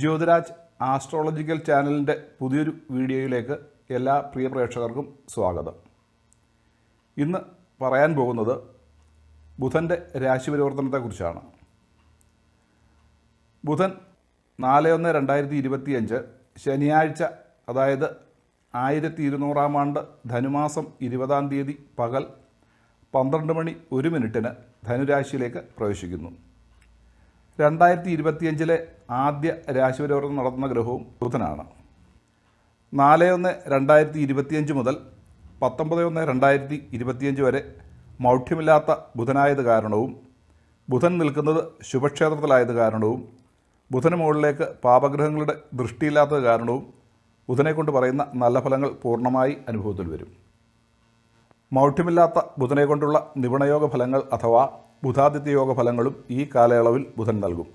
Jyothiraj astrological ചാനലിന്റെ പുതിയൊരു വീഡിയോയിലേക്ക് എല്ലാ പ്രിയ പ്രേക്ഷകർക്കും സ്വാഗതം. ഇന്ന് പറയാൻ പോകുന്നത് ബുധന്റെ രാശിപരിവർത്തനത്തെക്കുറിച്ചാണ് ബുധൻ നാല് ഒന്ന് രണ്ടായിരത്തി ഇരുപത്തിയഞ്ച് ശനിയാഴ്ച അതായത് ആയിരത്തി ഇരുന്നൂറാം ആണ്ട് ധനുമാസം ഇരുപതാം തീയതി പകൽ പന്ത്രണ്ട് മണി ഒരു മിനിറ്റിന് ധനുരാശിയിലേക്ക് പ്രവേശിക്കുന്നു. രണ്ടായിരത്തി ഇരുപത്തിയഞ്ചിലെ ആദ്യ രാശിപരിവർത്തനം നടത്തുന്ന ഗ്രഹവും ബുധനാണ്. നാല് ഒന്ന് രണ്ടായിരത്തി ഇരുപത്തിയഞ്ച് മുതൽ പത്തൊമ്പത് ഒന്ന് രണ്ടായിരത്തി ഇരുപത്തിയഞ്ച് വരെ മൗഢ്യമില്ലാത്ത ബുധനായത് കാരണവും ബുധൻ നിൽക്കുന്നത് ശുഭക്ഷേത്രത്തിലായത് കാരണവും ബുധന് മുകളിലേക്ക് പാപഗ്രഹങ്ങളുടെ ദൃഷ്ടിയില്ലാത്തത് കാരണവും ബുധനെ കൊണ്ട് പറയുന്ന നല്ല ഫലങ്ങൾ പൂർണമായി അനുഭവത്തിൽ വരും. മൗഢ്യമില്ലാത്ത ബുധനെ കൊണ്ടുള്ള നിപുണയോഗ ഫലങ്ങൾ അഥവാ ബുധാദിത്യ യോഗ ഫലങ്ങളും ഈ കാലയളവിൽ ബുധൻ നൽകും.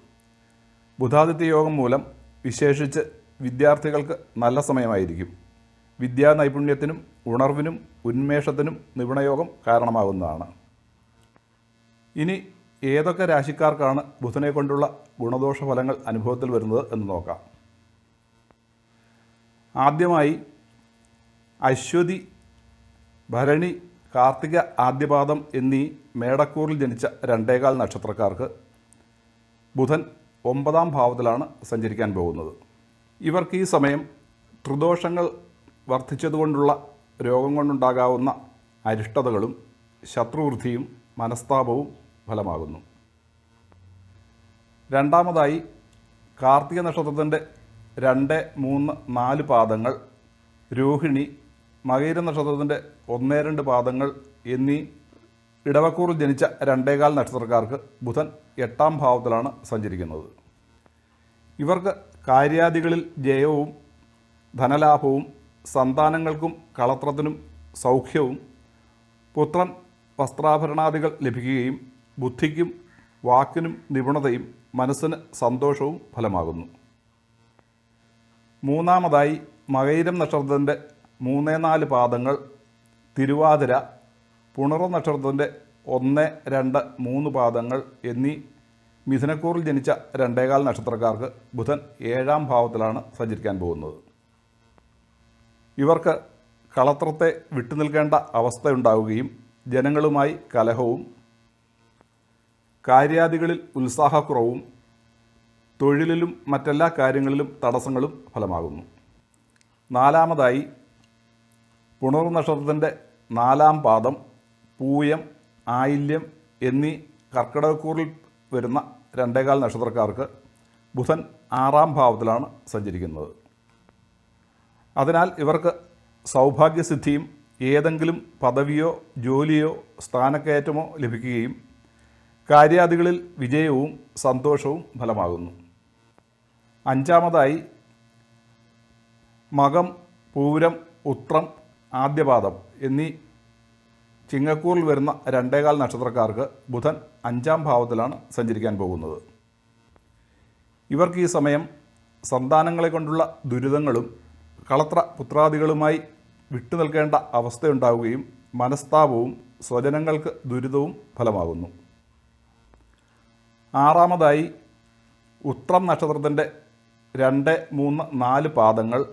ബുധാദിത്യ യോഗം മൂലം വിശേഷിച്ച് വിദ്യാർത്ഥികൾക്ക് നല്ല സമയമായിരിക്കും. വിദ്യാ നൈപുണ്യത്തിനും ഉണർവിനും ഉന്മേഷത്തിനും നിപുണയോഗം കാരണമാകുന്നതാണ്. ഇനി ഏതൊക്കെ രാശിക്കാർക്കാണ് ബുധനെ കൊണ്ടുള്ള ഗുണദോഷ ഫലങ്ങൾ അനുഭവത്തിൽ വരുന്നത് എന്ന് നോക്കാം. ആദ്യമായി അശ്വതി ഭരണി കാർത്തിക ആദ്യപാദം എന്നീ മേടക്കൂറിൽ ജനിച്ച രണ്ടേകാൽ നക്ഷത്രക്കാർക്ക് ബുധൻ ഒമ്പതാം ഭാവത്തിലാണ് സഞ്ചരിക്കാൻ പോകുന്നത്. ഇവർക്ക് ഈ സമയം ത്രിദോഷങ്ങൾ വർദ്ധിച്ചതുകൊണ്ടുള്ള രോഗം കൊണ്ടുണ്ടാകാവുന്ന അരിഷ്ടതകളും ശത്രുവൃദ്ധിയും മനസ്താപവും ഫലമാകുന്നു. രണ്ടാമതായി കാർത്തിക നക്ഷത്രത്തിന്റെ രണ്ട് മൂന്ന് നാല് പാദങ്ങൾ രോഹിണി മകയിര നക്ഷത്രത്തിന്റെ ഒന്നേ രണ്ട് പാദങ്ങൾ എന്നീ ഇടവക്കൂറിൽ ജനിച്ച രണ്ടേകാൽ നക്ഷത്രക്കാർക്ക് ബുധൻ എട്ടാം ഭാവത്തിലാണ് സഞ്ചരിക്കുന്നത്. ഇവർക്ക് കാര്യാദികളിൽ ജയവും ധനലാഭവും സന്താനങ്ങൾക്കും കളത്രത്തിനും സൗഖ്യവും പുത്രൻ വസ്ത്രാഭരണാദികൾ ലഭിക്കുകയും ബുദ്ധിക്കും വാക്കിനും നിപുണതയും മനസ്സിന് സന്തോഷവും ഫലമാകുന്നു. മൂന്നാമതായി മകയിരം നക്ഷത്രത്തിന്റെ മൂന്നേ നാല് പാദങ്ങൾ തിരുവാതിര പുണറ നക്ഷത്രത്തിന്റെ ഒന്ന് രണ്ട് മൂന്ന് പാദങ്ങൾ എന്നീ മിഥുനക്കൂറിൽ ജനിച്ച രണ്ടേകാൽ നക്ഷത്രക്കാർക്ക് ബുധൻ ഏഴാം ഭാവത്തിലാണ് സഞ്ചരിക്കാൻ പോകുന്നത്. ഇവർക്ക് കളത്രത്തെ വിട്ടുനിൽക്കേണ്ട അവസ്ഥയുണ്ടാവുകയും ജനങ്ങളുമായി കലഹവും കാര്യാദികളിൽ ഉത്സാഹക്കുറവും തൊഴിലിലും മറ്റെല്ലാ കാര്യങ്ങളിലും തടസ്സങ്ങളും ഫലമാകുന്നു. നാലാമതായി പുണർ നക്ഷത്രത്തിന്റെ നാലാം പാദം പൂയം ആയില്യം എന്നീ കർക്കിടകക്കൂറിൽ വരുന്ന രണ്ടേകാൽ നക്ഷത്രക്കാർക്ക് ബുധൻ ആറാം ഭാവത്തിലാണ് സഞ്ചരിക്കുന്നത്. അതിനാൽ ഇവർക്ക് സൗഭാഗ്യസിദ്ധിയും ഏതെങ്കിലും പദവിയോ ജോലിയോ സ്ഥാനക്കയറ്റമോ ലഭിക്കുകയും കാര്യാദികളിൽ വിജയവും സന്തോഷവും ഫലമാകുന്നു. അഞ്ചാമതായി മകം പൂരം ഉത്രം ആദ്യപാദം എന്നീ ചിങ്ങക്കൂറിൽ വരുന്ന രണ്ടേകാൽ നക്ഷത്രക്കാർക്ക് ബുധൻ അഞ്ചാം ഭാവത്തിലാണ് സഞ്ചരിക്കാൻ പോകുന്നത്. ഇവർക്ക് ഈ സമയം സന്താനങ്ങളെ കൊണ്ടുള്ള ദുരിതങ്ങളും കളത്ര പുത്രാദികളുമായി വിട്ടു നിൽക്കേണ്ട അവസ്ഥയുണ്ടാവുകയും മനസ്താപവും സ്വജനങ്ങൾക്ക് ദുരിതവും ഫലമാകുന്നു. ആറാമതായി ഉത്രം നക്ഷത്രത്തിന്റെ രണ്ട് മൂന്ന് നാല് പാദങ്ങൾ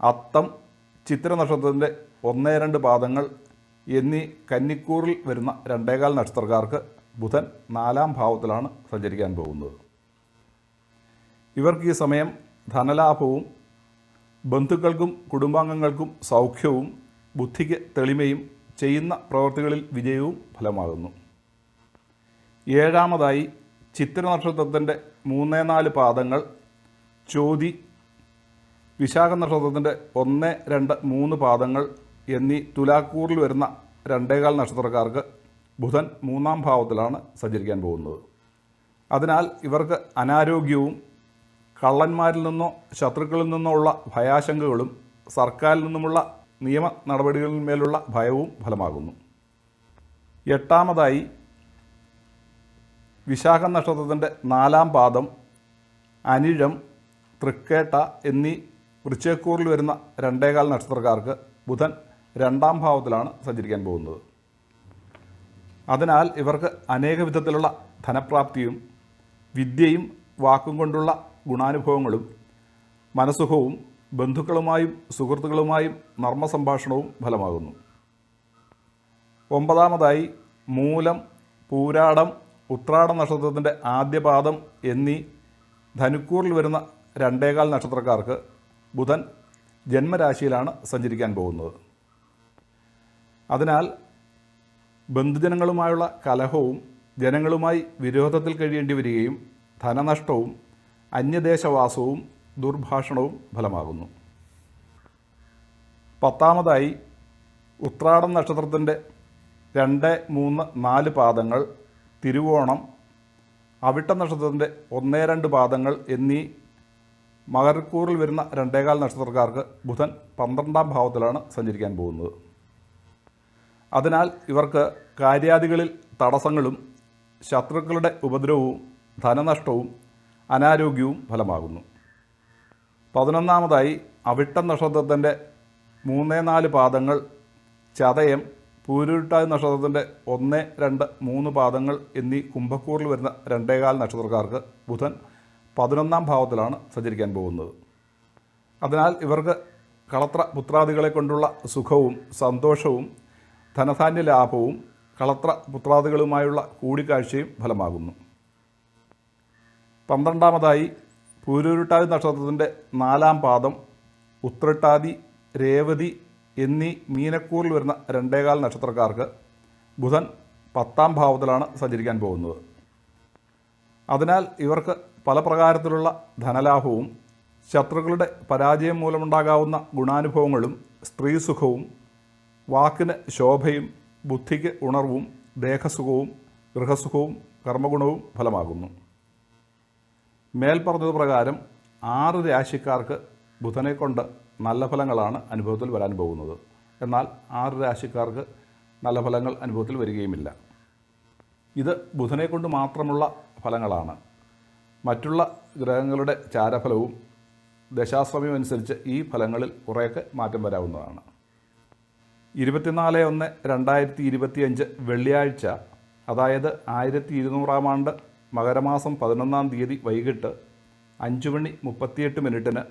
അത്തം ചിത്ര നക്ഷത്രത്തിന്റെ ഒന്ന് രണ്ട് പാദങ്ങൾ എന്നീ കന്നിക്കൂറിൽ വരുന്ന രണ്ടേകാൽ നക്ഷത്രക്കാർക്ക് ബുധൻ നാലാം ഭാവത്തിലാണ് സഞ്ചരിക്കാൻ പോകുന്നത്. ഇവർക്ക് ഈ സമയം ധനലാഭവും ബന്ധുക്കൾക്കും കുടുംബാംഗങ്ങൾക്കും സൗഖ്യവും ബുദ്ധിക്ക് തെളിമയും ചെയ്യുന്ന പ്രവൃത്തികളിൽ വിജയവും ഫലമാകുന്നു. ഏഴാമതായി ചിത്ര നക്ഷത്രത്തിന്റെ മൂന്നേ നാല് പാദങ്ങൾ ചോതി വിശാഖ നക്ഷത്രത്തിന്റെ ഒന്ന് രണ്ട് മൂന്ന് പാദങ്ങൾ എന്നീ തുലാക്കൂറിൽ വരുന്ന രണ്ടേകാൽ നക്ഷത്രക്കാർക്ക് ബുധൻ മൂന്നാം ഭാവത്തിലാണ് സഞ്ചരിക്കാൻ പോകുന്നത്. അതിനാൽ ഇവർക്ക് അനാരോഗ്യവും കള്ളന്മാരിൽ നിന്നോ ശത്രുക്കളിൽ നിന്നോ ഉള്ള ഭയാശങ്കകളും സർക്കാരിൽ നിന്നുമുള്ള നിയമ നടപടികളിന്മേലുള്ള ഭയവും ഫലമാകുന്നു. എട്ടാമതായി വിശാഖ നക്ഷത്രത്തിന്റെ നാലാം പാദം അനിഴം തൃക്കേട്ട എന്നീ വൃശ്ചയക്കൂറിൽ വരുന്ന രണ്ടേകാൽ നക്ഷത്രക്കാർക്ക് ബുധൻ രണ്ടാം ഭാവത്തിലാണ് സഞ്ചരിക്കാൻ പോകുന്നത്. അതിനാൽ ഇവർക്ക് അനേക വിധത്തിലുള്ള ധനപ്രാപ്തിയും വിദ്യയും വാക്കും കൊണ്ടുള്ള ഗുണാനുഭവങ്ങളും മനസുഖവും ബന്ധുക്കളുമായും സുഹൃത്തുക്കളുമായും നർമ്മസംഭാഷണവും ഫലമാകുന്നു. ഒമ്പതാമതായി മൂലം പൂരാടം ഉത്രാട നക്ഷത്രത്തിന്റെ ആദ്യപാദം എന്നീ ധനുക്കൂറിൽ വരുന്ന രണ്ടേകാൽ നക്ഷത്രക്കാർക്ക് ബുധൻ ജന്മരാശിയിലാണ് സഞ്ചരിക്കാൻ പോകുന്നത്. അതിനാൽ ബന്ധുജനങ്ങളുമായുള്ള കലഹവും ജനങ്ങളുമായി വിരോധത്തിൽ കഴിയേണ്ടി വരികയും ധനനഷ്ടവും അന്യദേശവാസവും ദുർഭാഷണവും ഫലമാകുന്നു. പത്താമതായി ഉത്രാടം നക്ഷത്രത്തിന്റെ രണ്ട് മൂന്ന് നാല് പാദങ്ങൾ തിരുവോണം അവിട്ട നക്ഷത്രത്തിന്റെ ഒന്നേ രണ്ട് പാദങ്ങൾ എന്നീ മകരക്കൂറിൽ വരുന്ന രണ്ടേകാൽ നക്ഷത്രക്കാർക്ക് ബുധൻ പന്ത്രണ്ടാം ഭാവത്തിലാണ് സഞ്ചരിക്കാൻ പോകുന്നത്. അതിനാൽ ഇവർക്ക് കാര്യാദികളിൽ തടസ്സങ്ങളും ശത്രുക്കളുടെ ഉപദ്രവവും ധനനഷ്ടവും അനാരോഗ്യവും ഫലമാകുന്നു. പതിനൊന്നാമതായി അവിട്ട നക്ഷത്രത്തിന്റെ മൂന്ന് നാല് പാദങ്ങൾ ചതയം പൂരുരുട്ടാതി നക്ഷത്രത്തിന്റെ ഒന്ന് രണ്ട് മൂന്ന് പാദങ്ങൾ എന്നീ കുംഭക്കൂറിൽ വരുന്ന രണ്ടേകാൽ നക്ഷത്രക്കാർക്ക് ബുധൻ പതിനൊന്നാം ഭാവത്തിലാണ് സഞ്ചരിക്കാൻ പോകുന്നത്. അതിനാൽ ഇവർക്ക് കളത്ര പുത്രാദികളെ കൊണ്ടുള്ള സുഖവും സന്തോഷവും ധനധാന്യ ലാഭവും കളത്ര പുത്രാദികളുമായുള്ള കൂടിക്കാഴ്ചയും ഫലമാകുന്നു. പന്ത്രണ്ടാമതായി പൂരൂരുട്ടാതി നക്ഷത്രത്തിന്റെ നാലാം പാദം ഉത്രട്ടാതി രേവതി എന്നീ മീനക്കൂറിൽ വരുന്ന രണ്ടേകാൽ നക്ഷത്രക്കാർക്ക് ബുധൻ പത്താം ഭാവത്തിലാണ് സഞ്ചരിക്കാൻ പോകുന്നത്. അതിനാൽ ഇവർക്ക് പല പ്രകാരത്തിലുള്ള ധനലാഭവും ശത്രുക്കളുടെ പരാജയം മൂലമുണ്ടാകാവുന്ന ഗുണാനുഭവങ്ങളും സ്ത്രീസുഖവും വാക്കിന് ശോഭയും ബുദ്ധിക്ക് ഉണർവും ദേഹസുഖവും ഗൃഹസുഖവും കർമ്മഗുണവും ഫലമാകുന്നു. മേൽപ്പറഞ്ഞത് പ്രകാരം ആറ് രാശിക്കാർക്ക് ബുധനെ കൊണ്ട് നല്ല ഫലങ്ങളാണ് അനുഭവത്തിൽ വരാൻ പോകുന്നത്. എന്നാൽ ആറ് രാശിക്കാർക്ക് നല്ല ഫലങ്ങൾ അനുഭവത്തിൽ വരികയുമില്ല. ഇത് ബുധനെ കൊണ്ട് മാത്രമുള്ള ഫലങ്ങളാണ്. മറ്റുള്ള ഗ്രഹങ്ങളുടെ ചാരഫലവും ദശാശ്രമം അനുസരിച്ച് ഈ ഫലങ്ങളിൽ കുറേയൊക്കെ മാറ്റം വരാവുന്നതാണ്. ഇരുപത്തിനാല് ഒന്ന് രണ്ടായിരത്തി ഇരുപത്തിയഞ്ച് വെള്ളിയാഴ്ച അതായത് ആയിരത്തി ഇരുന്നൂറാം ആണ്ട് മകരമാസം പതിനൊന്നാം തീയതി വൈകിട്ട് അഞ്ച് മണി മുപ്പത്തിയെട്ട് മിനിറ്റിന്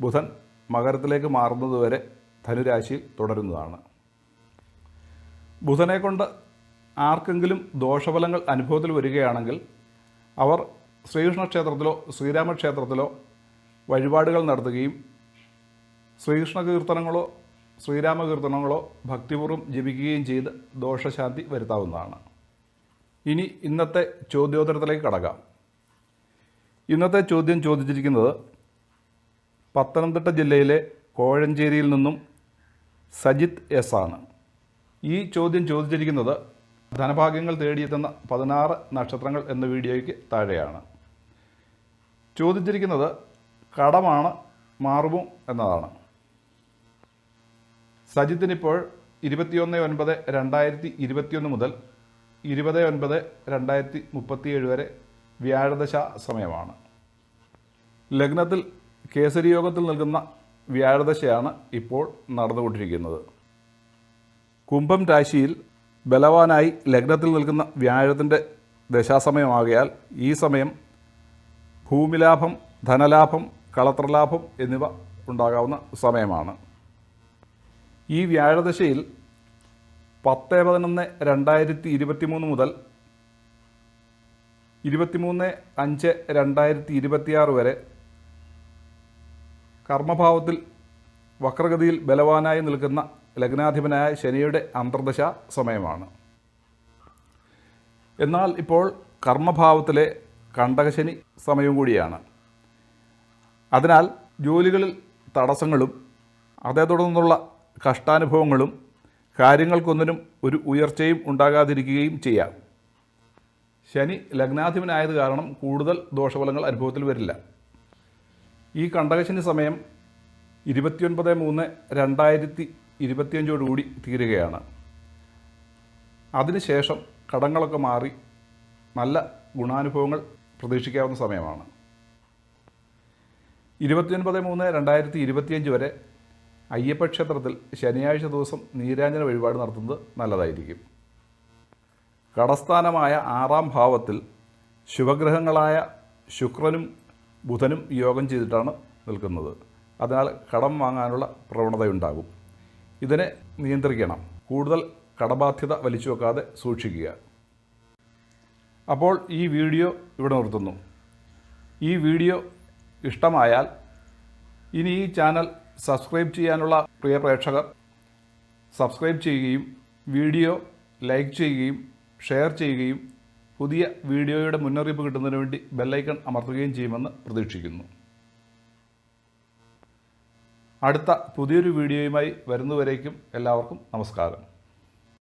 ബുധൻ മകരത്തിലേക്ക് മാറുന്നതുവരെ ധനുരാശിയിൽ തുടരുന്നതാണ്. ബുധനെ കൊണ്ട് ആർക്കെങ്കിലും ദോഷഫലങ്ങൾ അനുഭവത്തിൽ വരികയാണെങ്കിൽ അവർ ശ്രീകൃഷ്ണ ക്ഷേത്രത്തിലോ ശ്രീരാമ ക്ഷേത്രത്തിലോ വഴിപാടുകൾ നടത്തുകയും ശ്രീകൃഷ്ണ കീർത്തനങ്ങളോ ശ്രീരാമ കീർത്തനങ്ങളോ ഭക്തിപൂർവം ജപിക്കുകയും ചെയ്ത് ദോഷശാന്തി വരുത്താവുന്നതാണ്. ഇനി ഇന്നത്തെ ചോദ്യോത്തരത്തിലേക്ക് കടക്കാം. ഇന്നത്തെ ചോദ്യം ചോദിച്ചിരിക്കുന്നത് പത്തനംതിട്ട ജില്ലയിലെ കോഴഞ്ചേരിയിൽ നിന്നും സജിത് എസ് ആണ്. ഈ ചോദ്യം ചോദിച്ചിരിക്കുന്നത് ധനഭാഗ്യങ്ങൾ തേടിയെത്തുന്ന പതിനാറ് നക്ഷത്രങ്ങൾ എന്ന വീഡിയോയ്ക്ക് താഴെയാണ്. ചോദിച്ചിരിക്കുന്നത് കടമാണ് മാറുമോ എന്നതാണ്. സജിത്തിനിപ്പോൾ ഇരുപത്തിയൊന്ന് ഒൻപത് രണ്ടായിരത്തി ഇരുപത്തിയൊന്ന് മുതൽ ഇരുപത് ഒൻപത് രണ്ടായിരത്തി മുപ്പത്തിയേഴ് വരെ വ്യാഴദശ സമയമാണ്. ലഗ്നത്തിൽ കേസരി യോഗത്തിൽ നിൽക്കുന്ന വ്യാഴദശയാണ് ഇപ്പോൾ നടന്നുകൊണ്ടിരിക്കുന്നത്. കുംഭം രാശിയിൽ ബലവാനായി ലഗ്നത്തിൽ നിൽക്കുന്ന വ്യാഴത്തിന്റെ ദശാസമയമാകയാൽ ഈ സമയം ഭൂമിലാഭം ധനലാഭം കളത്രലാഭം എന്നിവ ഉണ്ടാകാവുന്ന സമയമാണ്. ഈ വ്യാഴദശയിൽ പത്ത് പതിനൊന്ന് രണ്ടായിരത്തി ഇരുപത്തി മൂന്ന് മുതൽ ഇരുപത്തിമൂന്ന് അഞ്ച് രണ്ടായിരത്തി ഇരുപത്തിയാറ് വരെ കർമ്മഭാവത്തിൽ വക്രഗതിയിൽ ബലവാനായി നിൽക്കുന്ന ലഗ്നാധിപനായ ശനിയുടെ അന്തർദശ സമയമാണ്. എന്നാൽ ഇപ്പോൾ കർമ്മഭാവത്തിലെ കണ്ടകശനി സമയവും കൂടിയാണ്. അതിനാൽ ജോലികളിൽ തടസ്സങ്ങളും അതേ തുടർന്നുള്ള കഷ്ടാനുഭവങ്ങളും കാര്യങ്ങൾക്കൊന്നിനും ഒരു ഉയർച്ചയും ഉണ്ടാകാതിരിക്കുകയും ചെയ്യാം. ശനി ലഗ്നാധിപനായത് കാരണം കൂടുതൽ ദോഷഫലങ്ങൾ അനുഭവത്തിൽ വരില്ല. ഈ കണ്ടകശനി സമയം ഇരുപത്തിയൊൻപത് മൂന്ന് രണ്ടായിരത്തി ഇരുപത്തിയഞ്ചോടുകൂടി തീരുകയാണ്. അതിനുശേഷം കടങ്ങളൊക്കെ മാറി നല്ല ഗുണാനുഭവങ്ങൾ പ്രതീക്ഷിക്കാവുന്ന സമയമാണ്. ഇരുപത്തിയൊൻപത് മൂന്ന് രണ്ടായിരത്തി ഇരുപത്തിയഞ്ച് വരെ അയ്യപ്പ ക്ഷേത്രത്തിൽ ശനിയാഴ്ച ദിവസം നീരാഞ്ജന വഴിപാട് നടത്തുന്നത് നല്ലതായിരിക്കും. കടസ്ഥാനമായ ആറാം ഭാവത്തിൽ ശുഭഗ്രഹങ്ങളായ ശുക്രനും ബുധനും യോഗം ചെയ്തിട്ടാണ് നിൽക്കുന്നത്. അതിനാൽ കടം വാങ്ങാനുള്ള പ്രവണതയുണ്ടാകും. ഇതിനെ നിയന്ത്രിക്കണം. കൂടുതൽ കടബാധ്യത വലിച്ചു വെക്കാതെ സൂക്ഷിക്കുക. അപ്പോൾ ഈ വീഡിയോ ഇവിടെ നിർത്തുന്നു. ഈ വീഡിയോ ഇഷ്ടമായാൽ ഇനി ഈ ചാനൽ സബ്സ്ക്രൈബ് ചെയ്യാനുള്ള പ്രിയ പ്രേക്ഷകർ സബ്സ്ക്രൈബ് ചെയ്യുകയും വീഡിയോ ലൈക്ക് ചെയ്യുകയും ഷെയർ ചെയ്യുകയും പുതിയ വീഡിയോയുടെ മുന്നറിയിപ്പ് കിട്ടുന്നതിന് വേണ്ടി ബെല്ലൈക്കൺ അമർത്തുകയും ചെയ്യുമെന്ന് പ്രതീക്ഷിക്കുന്നു. അടുത്ത പുതിയൊരു വീഡിയോയുമായി വരുന്നവരേക്കും എല്ലാവർക്കും നമസ്കാരം.